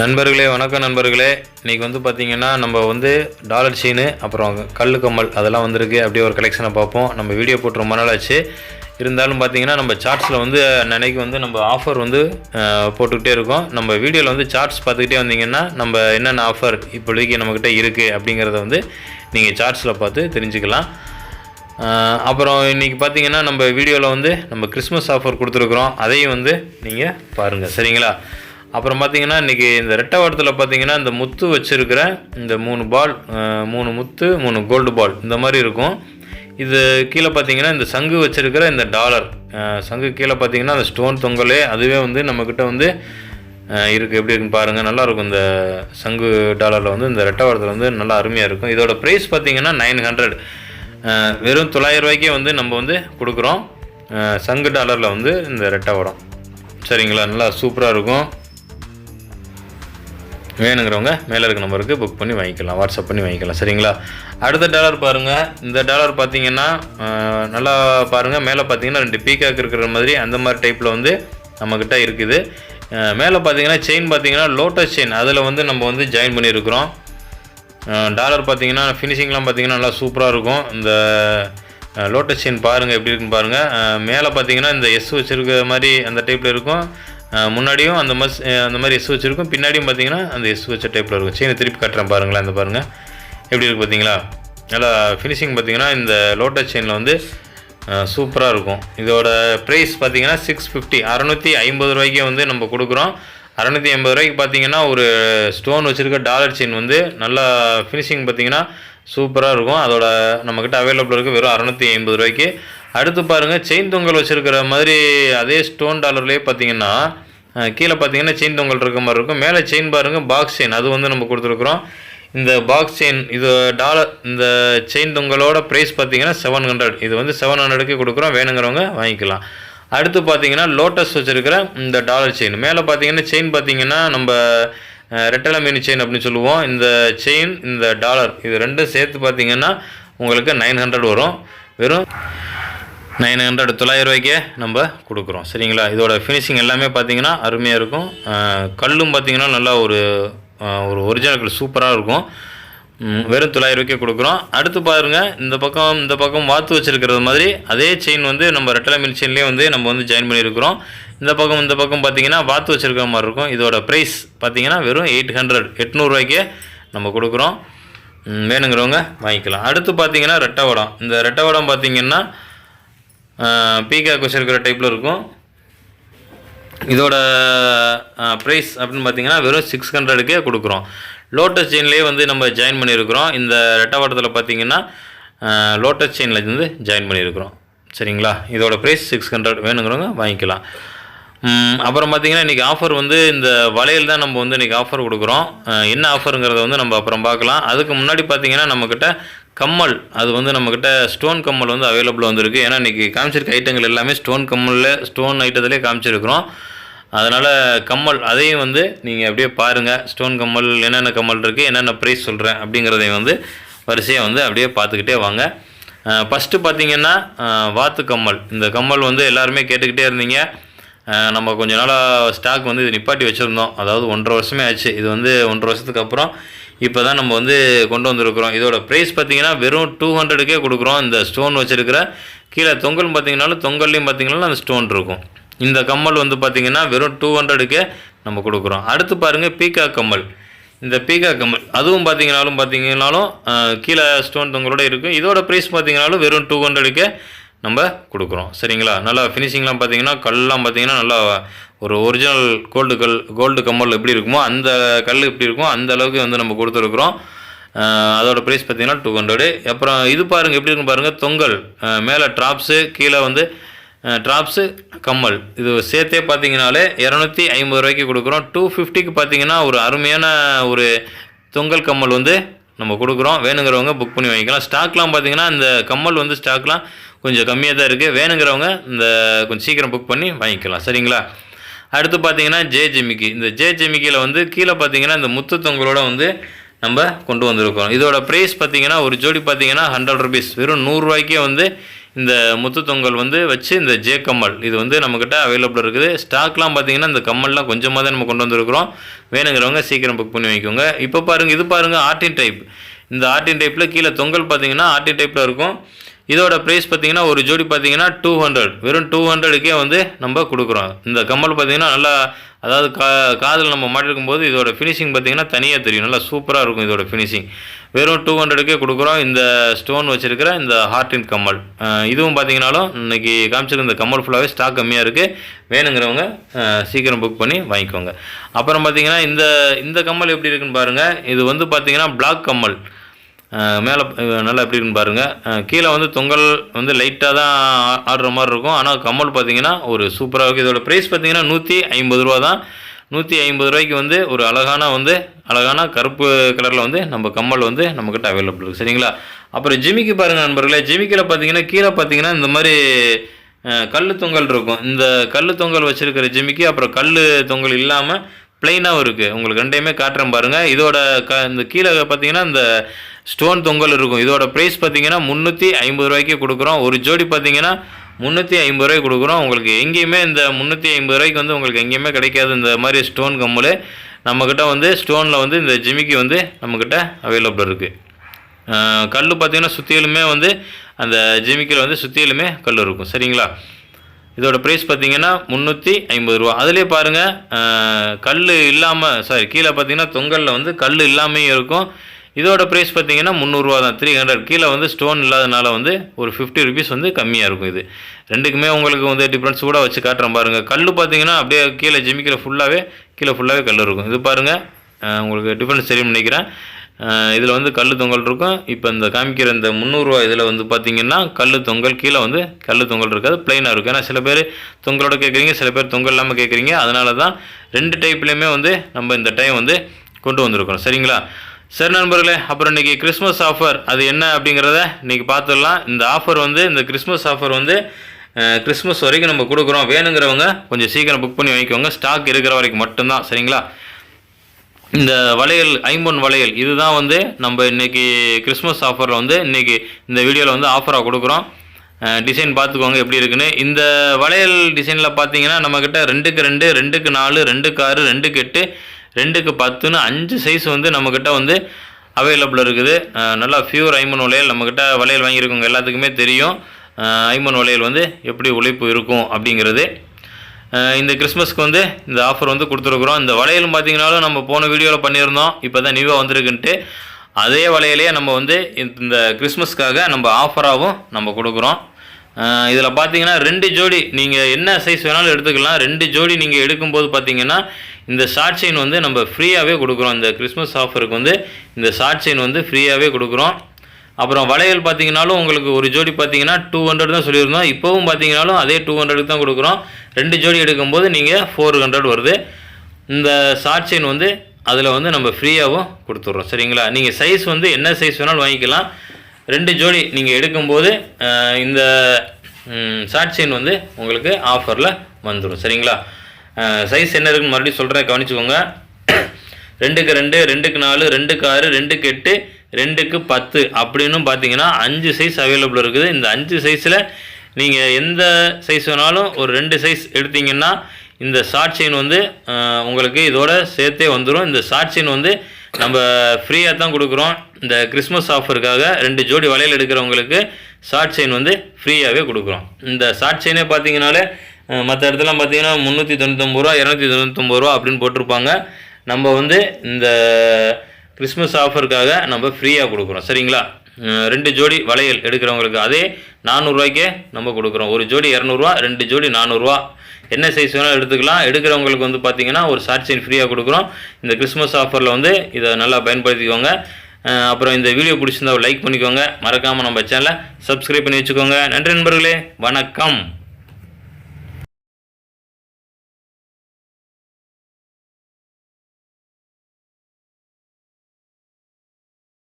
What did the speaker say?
நண்பர்களே வணக்கம் நண்பர்களே. இன்றைக்கி வந்து பார்த்திங்கன்னா நம்ம வந்து டாலர் சீனு அப்புறம் கல் கம்மல் அதெல்லாம் வந்திருக்கு. அப்படியே ஒரு கலெக்ஷனை பார்ப்போம். நம்ம வீடியோ போட்டு ரொம்ப நாள் ஆச்சு. இருந்தாலும் பார்த்தீங்கன்னா நம்ம சார்ட்ஸில் வந்து அன்னைக்கு வந்து நம்ம ஆஃபர் வந்து போட்டுக்கிட்டே இருக்கோம். நம்ம வீடியோவில் வந்து சார்ட்ஸ் பார்த்துக்கிட்டே வந்தீங்கன்னா நம்ம என்னென்ன ஆஃபர் இப்போதைக்கு நம்மக்கிட்ட இருக்குது அப்படிங்கிறத வந்து நீங்கள் சார்ட்ஸில் பார்த்து தெரிஞ்சுக்கலாம். அப்புறம் இன்றைக்கி பார்த்தீங்கன்னா நம்ம வீடியோவில் வந்து நம்ம கிறிஸ்மஸ் ஆஃபர் கொடுத்துருக்குறோம். அதையும் வந்து நீங்கள் பாருங்கள் சரிங்களா? அப்புறம் பார்த்தீங்கன்னா இன்றைக்கி இந்த ரெட்டை வாரத்தில் பார்த்தீங்கன்னா இந்த முத்து வச்சுருக்கிற இந்த மூணு பால் மூணு முத்து மூணு கோல்டு பால் இந்த மாதிரி இருக்கும். இது கீழே பார்த்தீங்கன்னா இந்த சங்கு வச்சுருக்கிற இந்த டாலர். சங்கு கீழே பார்த்தீங்கன்னா அந்த ஸ்டோன் தொங்கலே அதுவே வந்து நம்மக்கிட்ட வந்து இருக்குது எப்படி இருக்குன்னு பாருங்கள் நல்லாயிருக்கும் இந்த சங்கு டாலரில் வந்து. இந்த ரெட்டை வாரத்தில் வந்து நல்லா அருமையாக இருக்கும். இதோட ப்ரைஸ் பார்த்தீங்கன்னா நைன் ஹண்ட்ரட் வெறும் தொள்ளாயிரம் ரூபாய்க்கே வந்து நம்ம வந்து கொடுக்குறோம். சங்கு டாலரில் வந்து இந்த ரெட்டை வடம் சரிங்களா? நல்லா சூப்பராக இருக்கும். வேணுங்கிறவங்க மேலே இருக்க நம்பருக்கு புக் பண்ணி வாங்கிக்கலாம் வாட்ஸ்அப் பண்ணி வாங்கிக்கலாம். சரிங்களா? அடுத்த டாலர் பாருங்கள் இந்த டாலர் பார்த்தீங்கன்னா நல்லா பாருங்கள் மேலே பார்த்தீங்கன்னா ரெண்டு பீக்காக் இருக்கிற மாதிரி அந்த மாதிரி டைப்பில் வந்து நம்மக்கிட்ட இருக்குது. மேலே பார்த்தீங்கன்னா செயின் பார்த்தீங்கன்னா லோட்டஸ் செயின் அதில் வந்து நம்ம வந்து ஜாயின் பண்ணியிருக்கிறோம். டாலர் பார்த்தீங்கன்னா ஃபினிஷிங்லாம் பார்த்தீங்கன்னா நல்லா சூப்பராக இருக்கும். இந்த லோட்டஸ் செயின் பாருங்கள் எப்படி இருக்குன்னு பாருங்கள் மேலே பார்த்தீங்கன்னா இந்த எஸ் வச்சுருக்க மாதிரி அந்த டைப்பில் இருக்கும். முன்னாடியும் அந்த மாதிரி அந்த மாதிரி எஸ் வச்சுருக்கும். பின்னாடியும் பார்த்தீங்கன்னா அந்த எஸ் வச்ச டைப்பில் இருக்கும். செயினை திருப்பி கட்டுறேன் பாருங்களேன் அந்த பாருங்கள் எப்படி இருக்குது பார்த்தீங்களா நல்லா ஃபினிஷிங் பார்த்தீங்கன்னா இந்த லோட்டஸ் செயினில் வந்து சூப்பராக இருக்கும். இதோட ப்ரைஸ் பார்த்தீங்கன்னா சிக்ஸ் ஃபிஃப்டி அறநூற்றி ஐம்பது ரூபாய்க்கே வந்து நம்ம கொடுக்குறோம். அறநூற்றி ஐம்பது ரூபாய்க்கு பார்த்தீங்கன்னா ஒரு ஸ்டோன் வச்சுருக்க டாலர் செயின் வந்து நல்லா ஃபினிஷிங் பார்த்தீங்கன்னா சூப்பராக இருக்கும். அதோட நம்மக்கிட்ட அவைலபிள் இருக்குது வெறும் அறநூற்றி ஐம்பது ரூபாய்க்கு. அடுத்து பாருங்கள் செயின் தொங்கல் வச்சுருக்கிற மாதிரி அதே ஸ்டோன் டாலர்லேயே பார்த்தீங்கன்னா கீழே பார்த்தீங்கன்னா செயின் தொங்கல் இருக்க மாதிரி இருக்கும். மேலே செயின் பாருங்கள் பாக்ஸ் செயின் அது வந்து நம்ம கொடுத்துருக்குறோம். இந்த பாக்ஸ் செயின் இது டாலர் இந்த செயின் தொங்கலோட ப்ரைஸ் பார்த்தீங்கன்னா செவன் ஹண்ட்ரட் இது வந்து செவன் ஹண்ட்ரடுக்கு கொடுக்குறோம். வேணுங்கிறவங்க வாங்கிக்கலாம். அடுத்து பார்த்தீங்கன்னா லோட்டஸ் வச்சுருக்கிற இந்த டாலர் செயின் மேலே பார்த்தீங்கன்னா செயின் பார்த்தீங்கன்னா நம்ம ரெட்டலை மீனி செயின் அப்படின்னு சொல்லுவோம். இந்த செயின் இந்த டாலர் இது ரெண்டும் சேர்த்து பார்த்தீங்கன்னா உங்களுக்கு நைன் ஹண்ட்ரட் வரும். வெறும் நைன் ஹண்ட்ரட் தொள்ளாயிரம் ரூபாய்க்கே நம்ம கொடுக்குறோம். சரிங்களா? இதோட ஃபினிஷிங் எல்லாமே பார்த்தீங்கன்னா அருமையாக இருக்கும். கல்லும் பார்த்தீங்கன்னா நல்லா ஒரு ஒரு ஒரிஜினல் கல் சூப்பராக இருக்கும். வெறும் தொள்ளாயிரம் ரூபாய்க்கு கொடுக்குறோம். அடுத்து பாருங்கள் இந்த பக்கம் இந்த பக்கம் வாத்து வச்சுருக்கிறது மாதிரி அதே செயின் வந்து நம்ம ரெட்டலை மில் செயின்லேயே வந்து நம்ம வந்து ஜாயின் பண்ணியிருக்கிறோம். இந்த பக்கம் இந்த பக்கம் பார்த்தீங்கன்னா வாத்து வச்சுருக்கிற மாதிரி இருக்கும். இதோட ப்ரைஸ் பார்த்தீங்கன்னா வெறும் எயிட் ஹண்ட்ரட் எட்நூறுரூவாய்க்கே நம்ம கொடுக்குறோம். வேணுங்கிறவங்க வாங்கிக்கலாம். அடுத்து பார்த்தீங்கன்னா ரெட்டை வடம். இந்த ரெட்டை வடம் பார்த்தீங்கன்னா பீகாக் இருக்கிற டைப்பில் இருக்கும். இதோட ப்ரைஸ் அப்படின்னு பார்த்தீங்கன்னா வெறும் சிக்ஸ் ஹண்ட்ரடுக்கே கொடுக்குறோம். லோட்டஸ் செயின்லேயே வந்து நம்ம ஜாயின் பண்ணியிருக்கிறோம். இந்த ரெட்டவாட்டத்தில் பார்த்தீங்கன்னா லோட்டஸ் செயினில் இருந்து ஜாயின் பண்ணியிருக்கிறோம். சரிங்களா? இதோட ப்ரைஸ் சிக்ஸ் ஹண்ட்ரட் வேணுங்கிறவங்க வாங்கிக்கலாம். அப்புறம் பார்த்தீங்கன்னா இன்றைக்கி ஆஃபர் வந்து இந்த வளையல் தான் நம்ம வந்து இன்றைக்கி ஆஃபர் கொடுக்குறோம். என்ன ஆஃபருங்கிறத வந்து நம்ம அப்புறம் பார்க்கலாம். அதுக்கு முன்னாடி பார்த்தீங்கன்னா நம்மக்கிட்ட கம்மல் அது வந்து நம்மக்கிட்ட ஸ்டோன் கம்மல் வந்து அவைலபிள் வந்திருக்கு. ஏன்னா இன்றைக்கி காமிச்சிருக்க ஐட்டங்கள் எல்லாமே ஸ்டோன் கம்மலில் ஸ்டோன் ஐட்டத்திலே காமிச்சிருக்கிறோம். அதனால் கம்மல் அதையும் வந்து நீங்கள் அப்படியே பாருங்கள் ஸ்டோன் கம்மல் என்னென்ன கம்மல் இருக்குது என்னென்ன ப்ரைஸ் சொல்கிறேன் அப்படிங்கிறதையும் வந்து வரிசையாக வந்து அப்படியே பார்த்துக்கிட்டே வாங்க. ஃபஸ்ட்டு பார்த்தீங்கன்னா வாத்து கம்மல். இந்த கம்மல் வந்து எல்லாருமே கேட்டுக்கிட்டே இருந்தீங்க. நம்ம கொஞ்ச நாளாக ஸ்டாக் வந்து இது நிப்பாட்டி வச்சுருந்தோம். அதாவது ஒன்றரை வருஷமே ஆச்சு. இது வந்து ஒன்றரை வருஷத்துக்கு அப்புறம் இப்போ தான் நம்ம வந்து கொண்டு வந்திருக்கிறோம். இதோட ப்ரைஸ் பார்த்தீங்கன்னா வெறும் டூ ஹண்ட்ரடுக்கே கொடுக்குறோம். இந்த ஸ்டோன் வச்சுருக்கிற கீழே தொங்கல் பார்த்திங்கனாலும் தொங்கல்லையும் பார்த்தீங்கன்னா அந்த ஸ்டோன் இருக்கும். இந்த கம்மல் வந்து பார்த்தீங்கன்னா வெறும் டூ ஹண்ட்ரடுக்கே நம்ம கொடுக்குறோம். அடுத்து பாருங்கள் பீக்கா கம்மல். இந்த பீகா கம்மல் அதுவும் பார்த்தீங்கனாலும் பார்த்தீங்கனாலும் கீழே ஸ்டோன் தொங்கலோட இருக்கும். இதோட ப்ரைஸ் பார்த்தீங்கனாலும் வெறும் டூ ஹண்ட்ரடுக்கே நம்ம கொடுக்குறோம். சரிங்களா? நல்லா ஃபினிஷிங்லாம் பார்த்தீங்கன்னா கல்லாம் பார்த்தீங்கன்னா நல்லா ஒரு ஒரிஜினல் கோல்டு கல் கோல்டு கம்மல் எப்படி இருக்குமோ அந்த கல் எப்படி இருக்குமோ அந்த அளவுக்கு வந்து நம்ம கொடுத்துருக்குறோம். அதோடய அதோட ப்ரைஸ் பார்த்தீங்கன்னா டூ ஹண்ட்ரடு அப்புறம் இது பாருங்கள் எப்படி இருக்கும் பாருங்கள் தொங்கல். மேலே ட்ராப்ஸு கீழே வந்து ட்ராப்ஸு கம்மல். இது சேர்த்தே பார்த்தீங்கனாலே இரநூத்தி ஐம்பது ரூபாய்க்கு கொடுக்குறோம். டூ ஃபிஃப்டிக்கு பார்த்தீங்கன்னா ஒரு அருமையான ஒரு தொங்கல் கம்மல் வந்து நம்ம கொடுக்குறோம். வேணுங்கிறவங்க புக் பண்ணி வாங்கிக்கலாம். ஸ்டாக்லாம் பார்த்தீங்கன்னா இந்த கம்மல் வந்து ஸ்டாக்லாம் கொஞ்சம் கம்மியாக தான் இருக்குது வேணுங்கிறவங்க இந்த கொஞ்சம் சீக்கிரம் புக் பண்ணி வாங்கிக்கலாம். சரிங்களா? அடுத்து பார்த்தீங்கன்னா ஜே ஜெமிக்கி. இந்த ஜே ஜெமிக்கியில் வந்து கீழே பார்த்தீங்கன்னா இந்த முத்து தொங்கலோட வந்து நம்ம கொண்டு வந்திருக்கோம். இதோட ப்ரைஸ் பார்த்தீங்கன்னா ஒரு ஜோடி பார்த்தீங்கன்னா ஹண்ட்ரட் ருபீஸ் வெறும் நூறுரூவாய்க்கே வந்து இந்த முத்து தொங்கல் வந்து வச்சு இந்த ஜே கம்மல். இது வந்து நம்மக்கிட்ட அவைலபிள் இருக்குது. ஸ்டாக்லாம் பார்த்தீங்கன்னா இந்த கம்மல்லாம் கொஞ்சமாக தான் நம்ம கொண்டு வந்திருக்கிறோம். வேணுங்கிறவங்க சீக்கிரம் புக் பண்ணி வைக்கோங்க. இப்போ பாருங்கள் இது பாருங்கள் ஆர்டின் டைப் இந்த ஆர்டின் டைப்பில் கீழே தொங்கல் பார்த்தீங்கன்னா ஆர்டின் டைப்பில் இருக்கும். இதோட ப்ரைஸ் பார்த்தீங்கன்னா ஒரு ஜோடி பார்த்தீங்கன்னா டூ ஹண்ட்ரட் வெறும் டூ ஹண்ட்ரடுக்கே வந்து நம்ம கொடுக்குறோம். இந்த கம்மல் பார்த்தீங்கன்னா நல்லா அதாவது கா காதில் நம்ம மாட்டிருக்கும் போது இதோட ஃபினிஷிங் பார்த்தீங்கன்னா தனியாக தெரியும். நல்லா சூப்பராக இருக்கும் இதோட ஃபினிஷிங் வெறும் டூ ஹண்ட்ரடுக்கே கொடுக்குறோம். இந்த ஸ்டோன் வச்சுருக்கிற இந்த ஹார்டின் கம்மல். இதுவும் பார்த்தீங்கன்னாலும் இன்னைக்கு காமிச்சிருக்க இந்த கம்மல் ஃபுல்லாகவே ஸ்டாக் கம்மியாக இருக்குது வேணுங்கிறவங்க சீக்கிரம் புக் பண்ணி வாங்கிக்கோங்க. அப்புறம் பார்த்தீங்கன்னா இந்த இந்த கம்மல் எப்படி இருக்குன்னு பாருங்கள் இது வந்து பார்த்தீங்கன்னா பிளாக் கம்மல். மேலே நல்லா எப்படி இருக்குன்னு பாருங்கள் கீழே வந்து தொங்கல் வந்து லைட்டாக தான் ஆடுற மாதிரி இருக்கும். ஆனால் கம்மல் பார்த்தீங்கன்னா ஒரு சூப்பராக இருக்குது இதோட ப்ரைஸ் பார்த்தீங்கன்னா நூற்றி ஐம்பது ரூபா தான். நூற்றி ஐம்பது ரூபாய்க்கு வந்து ஒரு அழகான வந்து அழகான கருப்பு கலரில் வந்து நம்ம கம்மல் வந்து நம்மக்கிட்ட அவைலபிள் இருக்குது சரிங்களா? அப்புறம் ஜிமிக்கி பாருங்கள் நண்பர்களே. ஜிமிக்கில் பார்த்தீங்கன்னா கீழே பார்த்தீங்கன்னா இந்த மாதிரி கல் தொங்கல் இருக்கும். இந்த கல் தொங்கல் வச்சுருக்கிற ஜிமிக்கி அப்புறம் கல் தொங்கல் இல்லாமல் பிளைனாகவும் இருக்குது உங்களுக்கு ரெண்டையுமே காட்டுறேன் பாருங்கள் இதோட க இந்த கீழே பார்த்தீங்கன்னா இந்த ஸ்டோன் தொங்கல் இருக்கும். இதோட ப்ரைஸ் பார்த்தீங்கன்னா முந்நூற்றி ஐம்பது ரூபாய்க்கு கொடுக்குறோம். ஒரு ஜோடி பார்த்தீங்கன்னா முந்நூற்றி ஐம்பது ரூபாய்க்கு கொடுக்குறோம். உங்களுக்கு எங்கேயுமே இந்த முந்நூற்றி ஐம்பது ரூபாய்க்கு வந்து உங்களுக்கு எங்கேயுமே கிடைக்காது. இந்த மாதிரி ஸ்டோன் கம்மல் நம்மக்கிட்ட வந்து ஸ்டோனில் வந்து இந்த ஜிமிக்கி வந்து நம்மக்கிட்ட அவைலபிள் இருக்குது கல் பார்த்தீங்கன்னா சுற்றிலுமே வந்து அந்த ஜிமிக்கில் வந்து சுற்றிலுமே கல் இருக்கும். சரிங்களா? இதோட ப்ரைஸ் பார்த்தீங்கன்னா முந்நூற்றி ஐம்பது ரூபா. அதுலேயே பாருங்கள் கல் இல்லாமல் சாரி கீழே பார்த்தீங்கன்னா தொங்கலில் வந்து கல் இல்லாமையும் இருக்கும். இதோட ப்ரைஸ் பார்த்தீங்கன்னா முந்நூறுரூவா தான். த்ரீ ஹண்ட்ரட் கீழே வந்து ஸ்டோன் இல்லாதனால வந்து ஒரு ஃபிஃப்டி ருபீஸ் வந்து கம்மியாக இருக்கும் இது. ரெண்டுக்குமே உங்களுக்கு வந்து டிஃப்ரென்ஸ் கூட வச்சு காட்டுறேன் பாருங்கள் கல் பார்த்தீங்கன்னா அப்படியே கீழே ஜிமிக்கிற ஃபுல்லாகவே கீழே ஃபுல்லாகவே கல் இருக்கும். இது பாருங்கள் உங்களுக்கு டிஃப்ரென்ஸ் தெரியும் நினைக்கிறேன். இதில் வந்து கல் தொங்கல் இருக்கும். இப்போ இந்த காமிக்கிற இந்த முந்நூறுரூவா இதில் வந்து பார்த்தீங்கன்னா கல் தொங்கல் கீழே வந்து கல் தொங்கல் இருக்காது பிளைனாக இருக்கும். ஏன்னா சில பேர் தொங்கலோட கேட்குறீங்க சில பேர் தொங்கல் இல்லாமல் கேட்குறீங்க அதனால தான் ரெண்டு டைப்லேயுமே வந்து நம்ம இந்த டைம் வந்து கொண்டு வந்திருக்கிறோம். சரிங்களா? சரி நண்பர்களே அப்புறம் இன்றைக்கி கிறிஸ்மஸ் ஆஃபர் அது என்ன அப்படிங்கிறத இன்றைக்கி பார்த்துடலாம். இந்த ஆஃபர் வந்து இந்த கிறிஸ்மஸ் ஆஃபர் வந்து கிறிஸ்மஸ் வரைக்கும் நம்ம கொடுக்குறோம். வேணுங்கிறவங்க கொஞ்சம் சீக்கிரம் புக் பண்ணி வாங்கிக்கோங்க. ஸ்டாக் இருக்கிற வரைக்கும் மட்டும்தான் சரிங்களா? இந்த வளையல் ஐம்பொன் வளையல் இதுதான் வந்து நம்ம இன்னைக்கு கிறிஸ்மஸ் ஆஃபரில் வந்து இன்னைக்கு இந்த வீடியோவில் வந்து ஆஃபராக கொடுக்குறோம். டிசைன் பார்த்துக்கோங்க எப்படி இருக்குன்னு. இந்த வளையல் டிசைனில் பார்த்தீங்கன்னா நம்மக்கிட்ட ரெண்டுக்கு ரெண்டு ரெண்டுக்கு நாலு ரெண்டுக்கு ஆறு ரெண்டுக்கு எட்டு ரெண்டுக்கு பத்துன்னு அஞ்சு சைஸ் வந்து நம்மக்கிட்ட வந்து அவைலபிள் இருக்குது. நல்லா ஃபியூர் ஐம்பன் வளையல் நம்மக்கிட்ட வளையல் வாங்கியிருக்கவங்க எல்லாத்துக்குமே தெரியும். ஐமன் ஐம்பன் வளையல் வந்து எப்படி உழைப்பு இருக்கும் அப்படிங்கிறது. இந்த கிறிஸ்மஸ்க்கு வந்து இந்த ஆஃபர் வந்து கொடுத்துருக்குறோம். இந்த வளையலும் பார்த்திங்கனாலும் நம்ம போன வீடியோவில் பண்ணியிருந்தோம். இப்போ தான் நியூவாக வந்திருக்குன்ட்டு. அதே வளையலையே நம்ம வந்து இந்த- இந்த கிறிஸ்மஸ்க்காக நம்ம ஆஃபராகவும் நம்ம கொடுக்குறோம். இதில் பார்த்தீங்கன்னா ரெண்டு ஜோடி நீங்கள் என்ன சைஸ் வேணாலும் எடுத்துக்கலாம். ரெண்டு ஜோடி நீங்கள் எடுக்கும்போது பார்த்தீங்கன்னா இந்த ஷார்ட் செயின் வந்து நம்ம ஃப்ரீயாகவே கொடுக்குறோம். இந்த கிறிஸ்மஸ் ஆஃபருக்கு வந்து இந்த ஷார்ட் செயின் வந்து ஃப்ரீயாகவே கொடுக்குறோம். அப்புறம் வளையல் பார்த்தீங்கனாலும் உங்களுக்கு ஒரு ஜோடி பார்த்தீங்கன்னா டூ ஹண்ட்ரட் தான் சொல்லியிருந்தோம். இப்போவும் பார்த்தீங்கனாலும் அதே டூ ஹண்ட்ரடுக்கு தான் கொடுக்குறோம். ரெண்டு ஜோடி எடுக்கும்போது நீங்கள் ஃபோர் ஹண்ட்ரட் வருது. இந்த ஷார்ட் செயின் வந்து அதில் வந்து நம்ம ஃப்ரீயாகவும் கொடுத்துட்றோம். சரிங்களா? நீங்கள் சைஸ் வந்து என்ன சைஸ் வேணாலும் வாங்கிக்கலாம். ரெண்டு ஜோடி நீங்கள் எடுக்கும்போது இந்த ஷார்ட் செயின் வந்து உங்களுக்கு ஆஃபரில் வந்துடும். சரிங்களா? சைஸ் என்ன இருக்குன்னு மறுபடியும் சொல்கிறேன் கவனிச்சுக்கோங்க. ரெண்டுக்கு ரெண்டு ரெண்டுக்கு நாலு ரெண்டுக்கு ஆறு ரெண்டுக்கு எட்டு ரெண்டுக்கு பத்து அப்படின்னு பார்த்தீங்கன்னா அஞ்சு சைஸ் அவைலபிள் இருக்குது. இந்த அஞ்சு சைஸில் நீங்கள் எந்த சைஸ் வேணாலும் ஒரு ரெண்டு சைஸ் எடுத்தீங்கன்னா இந்த ஷார்ட் செயின் வந்து உங்களுக்கு இதோட சேர்த்தே வந்துடும் இந்த ஷார்ட் செயின் வந்து நம்ம ஃப்ரீயாக தான் கொடுக்குறோம். இந்த கிறிஸ்மஸ் ஆஃபருக்காக ரெண்டு ஜோடி வளையல் எடுக்கிறவங்களுக்கு ஷார்ட் செயின் வந்து ஃப்ரீயாகவே கொடுக்குறோம். இந்த ஷார்ட் செயினே பார்த்தீங்கனாலே மற்ற இடத்துலாம் பார்த்தீங்கன்னா முந்நூற்றி தொண்ணூத்தொம்பது ரூபா இரநூத்தி தொண்ணூத்தொம்பது ரூபா அப்படின்னு போட்டிருப்பாங்க. நம்ம வந்து இந்த கிறிஸ்மஸ் ஆஃபருக்காக நம்ம ஃப்ரீயாக கொடுக்குறோம். சரிங்களா? ரெண்டு ஜோடி வளையல் எடுக்கிறவங்களுக்கு அதே நானூறுரூவாய்க்கே நம்ம கொடுக்குறோம். ஒரு ஜோடி இரநூறுவா ரெண்டு ஜோடி நானூறுரூவா என்ன சைஸ் வேணாலும் எடுத்துக்கலாம். எடுக்கிறவங்களுக்கு வந்து பார்த்தீங்கன்னா ஒரு ஷார்ட் செயின் ஃப்ரீயாக கொடுக்குறோம். இந்த கிறிஸ்மஸ் ஆஃபரில் வந்து இதை நல்லா பயன்படுத்திக்கோங்க. அப்புறம் இந்த வீடியோ பிடிச்சிருந்தா லைக் பண்ணிக்கோங்க. மறக்காமல் நம்ம சேனலை சப்ஸ்கிரைப் பண்ணி வச்சுக்கோங்க. நன்றி நண்பர்களே. வணக்கம்.